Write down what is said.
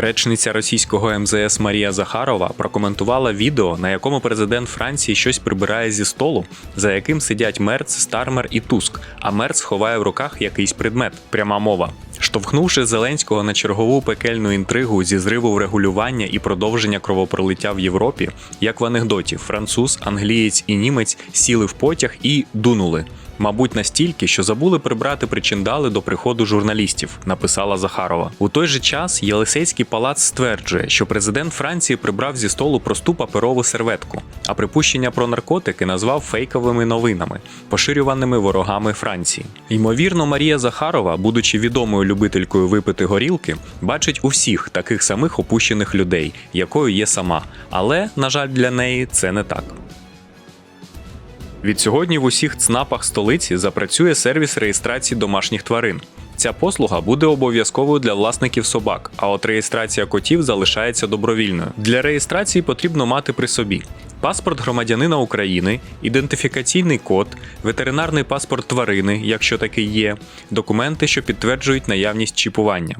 Речниця російського МЗС Марія Захарова прокоментувала відео, на якому президент Франції щось прибирає зі столу, за яким сидять Мерц, Стармер і Туск, а Мерц ховає в руках якийсь предмет. Пряма мова. Штовхнувши Зеленського на чергову пекельну інтригу зі зриву врегулювання і продовження кровопролиття в Європі, як в анекдоті, француз, англієць і німець сіли в потяг і дунули. Мабуть, настільки, що забули прибрати причиндали до приходу журналістів, написала Захарова. У той же час Єлисейський палац стверджує, що президент Франції прибрав зі столу просту паперову серветку, а припущення про наркотики назвав фейковими новинами, поширюваними ворогами Франції. Ймовірно, Марія Захарова, будучи відомою любителькою випити горілки, бачить у всіх таких самих опущених людей, якою є сама. Але, на жаль, для неї це не так. Відсьогодні в усіх ЦНАПах столиці запрацює сервіс реєстрації домашніх тварин. Ця послуга буде обов'язковою для власників собак, а от реєстрація котів залишається добровільною. Для реєстрації потрібно мати при собі паспорт громадянина України, ідентифікаційний код, ветеринарний паспорт тварини, якщо такий є, документи, що підтверджують наявність чіпування.